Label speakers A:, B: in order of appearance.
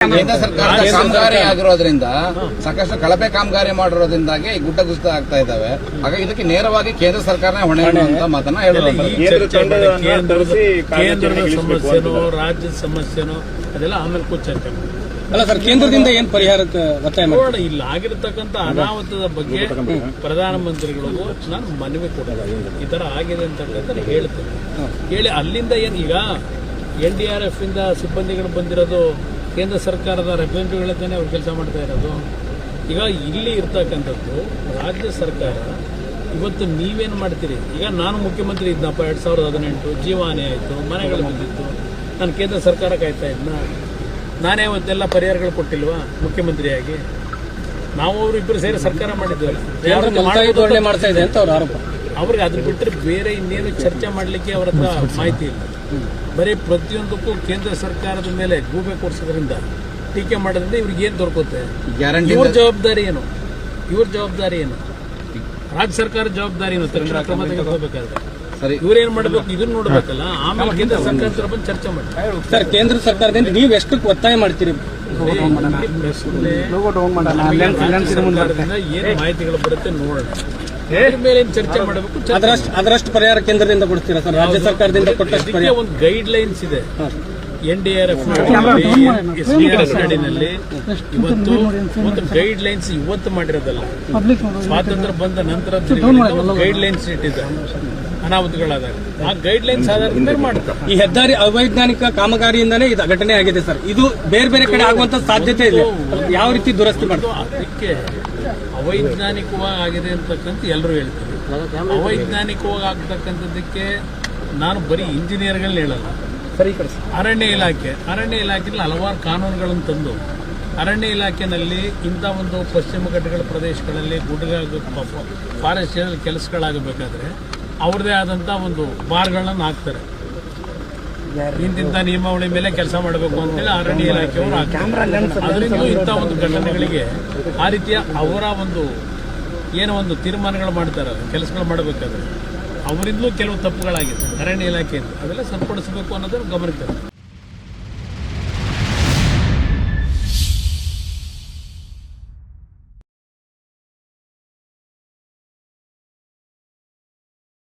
A: ಕೇಂದ್ರ ಸರ್ಕಾರದ ಕಾಮಗಾರಿ ಆಗಿರೋದ್ರಿಂದ ಸಾಕಷ್ಟು ಕಳಪೆ ಕಾಮಗಾರಿ ಮಾಡಿರೋದ್ರಿಂದಾಗಿ ಗುಡ್ಡ ಕುಸಿತ ಆಗ್ತಾ ಇದ್ದಾವೆ ಹಾಗಾಗಿ ಇದಕ್ಕೆ ನೇರವಾಗಿ ಕೇಂದ್ರ ಸರ್ಕಾರನೇ ಹೊಣೆ ಅಂತ ಮಾತನ್ನ
B: ಕೇಂದ್ರದ ಕೇಂದ್ರದ ಸಮಸ್ಯೆನೋ ರಾಜ್ಯದ ಸಮಸ್ಯೆನೋ ಅದೆಲ್ಲ ಆಮೇಲೆ ಕೂತ್ ಚರ್ಚೆ
C: ಅಲ್ಲ ಸರ್ ಕೇಂದ್ರದಿಂದ ಏನ್ ಪರಿಹಾರ ಒತ್ತಾಯ
B: ಇಲ್ಲಿ ಆಗಿರ್ತಕ್ಕಂಥ ಅನಾಹುತದ ಬಗ್ಗೆ ಪ್ರಧಾನಮಂತ್ರಿಗಳಿಗೂ ನಾನು ಮನವಿ ಕೊಡೋದ. ಈ ತರ ಆಗಿದೆ ಅಂತಕ್ಕಂಥ ಹೇಳ್ತೇನೆ. ಹೇಳಿ ಅಲ್ಲಿಂದ ಏನ್ ಈಗ ಎನ್ ಡಿ ಆರ್ ಎಫ್ ಇಂದ ಸಿಬ್ಬಂದಿಗಳು ಬಂದಿರೋದು ಕೇಂದ್ರ ಸರ್ಕಾರದ ರೆಪ್ರೆಸೆಂಟೇಟಿವ್ಗಳಂತಾನೆ ಅವ್ರು ಕೆಲಸ ಮಾಡ್ತಾ ಇರೋದು? ಈಗ ಇಲ್ಲಿ ಇರ್ತಕ್ಕಂಥದ್ದು ರಾಜ್ಯ ಸರ್ಕಾರ ಇವತ್ತು ನೀವೇನು ಮಾಡ್ತೀರಿ? ಈಗ ನಾನು ಮುಖ್ಯಮಂತ್ರಿ ಇದ್ನಪ್ಪ ಎರಡು ಸಾವಿರದ ಹದಿನೆಂಟು ಜೀವಾನೆ ಆಯಿತು ಮನೆಗಳು ಬಂದಿತ್ತು. ನಾನು ಕೇಂದ್ರ ಸರ್ಕಾರ ಕಾಯ್ತಾ ಇದ್ನ? ನಾನೇ ಅವತ್ತೆಲ್ಲ ಪರಿಹಾರಗಳು ಕೊಟ್ಟಿಲ್ವಾ ಮುಖ್ಯಮಂತ್ರಿಯಾಗಿ? ನಾವು ಅವರು ಇಬ್ಬರು ಸೇರಿ ಸರ್ಕಾರ
C: ಧೋರಣೆ ಮಾಡ್ತಾ ಇದೆ ಅಂತ ಅವ್ರ ಆರೋಪ.
B: ಅವ್ರಿಗೆ ಅದ್ರ ಬಿಟ್ಟರೆ ಬೇರೆ ಇನ್ನೇನು ಚರ್ಚೆ ಮಾಡಲಿಕ್ಕೆ ಅವ್ರ ಹತ್ರ ಮಾಹಿತಿ ಇಲ್ಲ. ಬರೀ ಪ್ರತಿಯೊಂದಕ್ಕೂ ಕೇಂದ್ರ ಸರ್ಕಾರದ ಮೇಲೆ ಗೂಬೆ ಕೊಡಿಸೋದ್ರಿಂದ ಟೀಕೆ ಮಾಡೋದ್ರಿಂದ ಇವ್ರಿಗೆ ಏನು ದೊರಕುತ್ತೆ?
A: ಗ್ಯಾರಂಟಿ
B: ಇವ್ರ ಜವಾಬ್ದಾರಿ ಏನು? ಇವ್ರ ಜವಾಬ್ದಾರಿ ಏನು? ರಾಜ್ಯ ಸರ್ಕಾರ ಜವಾಬ್ದಾರಿ ಏನು? ತಕ್ಷಣ ಕ್ರಮ ತೆಗೆದುಕೋಬೇಕಾದ್ರೆ
A: ಸರಿ.
B: ಇವ್ರೇನ್ ಮಾಡ್ಬೇಕು? ಇದನ್ನ ನೋಡ್ಬೇಕಲ್ಲ? ಆಮೇಲೆ ಕೇಂದ್ರ ಸರ್ಕಾರ ಬಂದು ಚರ್ಚೆ ಮಾಡಿ
C: ಸರ್ ಕೇಂದ್ರ ಸರ್ಕಾರದಿಂದ ನೀವು ಎಷ್ಟಕ್ಕೆ ಒತ್ತಾಯ ಮಾಡ್ತೀರಿ?
B: ಏನು ಏನ್ ಮಾಹಿತಿಗಳು ಬರುತ್ತೆ ನೋಡೋಣ. ಮೇಲೆ ಚರ್ಚೆ ಮಾಡಬೇಕು?
C: ಅದರಷ್ಟು ಅದರಷ್ಟು ಪರಿಹಾರ ಕೇಂದ್ರದಿಂದ ಕೊಡ್ತೀರಾ ಸರ್? ರಾಜ್ಯ ಸರ್ಕಾರದಿಂದ ಕೊಟ್ಟಷ್ಟು ಪರಿಹಾರ?
B: ಒಂದು ಗೈಡ್ ಲೈನ್ಸ್ ಇದೆ ಎನ್ ಡಿ ಆರ್ ಎಫ್ ನಾಡಿನಲ್ಲಿ ಇವತ್ತು ಒಂದು ಗೈಡ್ ಲೈನ್ಸ್ ಇವತ್ತು ಮಾಡಿರೋದಲ್ಲ. ಸ್ವಾತಂತ್ರ್ಯ ಬಂದ ನಂತರ ಗೈಡ್ ಲೈನ್ಸ್ ಇಟ್ಟಿದ್ದಾರೆ. ಅನಾಹುತಗಳಾದಾಗ. ಆ ಗೈಡ್ ಲೈನ್ಸ್ ಆಧಾರದ ಮಾಡ್ತಾರೆ.
C: ಈ ಹೆದ್ದಾರಿ ಅವೈಜ್ಞಾನಿಕ ಕಾಮಗಾರಿಯಿಂದಾನೇ ಇದು ಘಟನೆ ಆಗಿದೆ ಸರ್. ಇದು ಬೇರೆ ಬೇರೆ ಕಡೆ ಆಗುವಂತ ಸಾಧ್ಯತೆ ಇದೆ. ಯಾವ ರೀತಿ ದುರಸ್ತಿ ಮಾಡ್ತಾರೆ?
B: ಅದಕ್ಕೆ ಅವೈಜ್ಞಾನಿಕವಾಗಿ ಆಗಿದೆ ಅಂತಕ್ಕಂಥ ಎಲ್ಲರೂ ಹೇಳ್ತಾರೆ. ಅವೈಜ್ಞಾನಿಕವಾಗಿ ಆಗ್ತಕ್ಕಂಥದ್ದಕ್ಕೆ ನಾನು ಬರೀ ಇಂಜಿನಿಯರ್ಗಳನ್ನ ಹೇಳಲ್ಲ. ಅರಣ್ಯ ಇಲಾಖೆ ಅರಣ್ಯ ಇಲಾಖೆಯಲ್ಲಿ ಹಲವಾರು ಕಾನೂನುಗಳನ್ನು ತಂದು ಅರಣ್ಯ ಇಲಾಖೆಯಲ್ಲಿ ಇಂಥ ಒಂದು ಪಶ್ಚಿಮ ಘಟ್ಟಗಳ ಪ್ರದೇಶಗಳಲ್ಲಿ ಗುಡ್ಡ ಫಾರೆಸ್ಟ್ ಕೆಲಸಗಳಾಗಬೇಕಾದ್ರೆ ಅವ್ರದೇ ಆದಂಥ ಒಂದು ಬಾರ್ಗಳನ್ನು ಹಾಕ್ತಾರೆ. ಇಂತಿಂತ ನಿಯಮಾವಳಿ ಮೇಲೆ ಕೆಲಸ ಮಾಡಬೇಕು ಅಂತೇಳಿ ಅರಣ್ಯ ಇಲಾಖೆಯವರು ಅದರಿಂದ ಇಂಥ ಒಂದು ಘಟನೆಗಳಿಗೆ ಆ ರೀತಿಯ ಅವರ ಒಂದು ಏನೋ ಒಂದು ತೀರ್ಮಾನಗಳು ಮಾಡ್ತಾರೆ ಕೆಲಸಗಳು ಮಾಡಬೇಕಾದ್ರೆ. ಅವರಿಂದಲೂ ಕೆಲವು ತಪ್ಪುಗಳಾಗಿದೆ ಅರಣ್ಯ ಇಲಾಖೆಯಿಂದ. ಅದೆಲ್ಲ ಸರಿಪಡಿಸಬೇಕು ಅನ್ನೋದನ್ನು ಗಮನಿಸ್ತಾರೆ.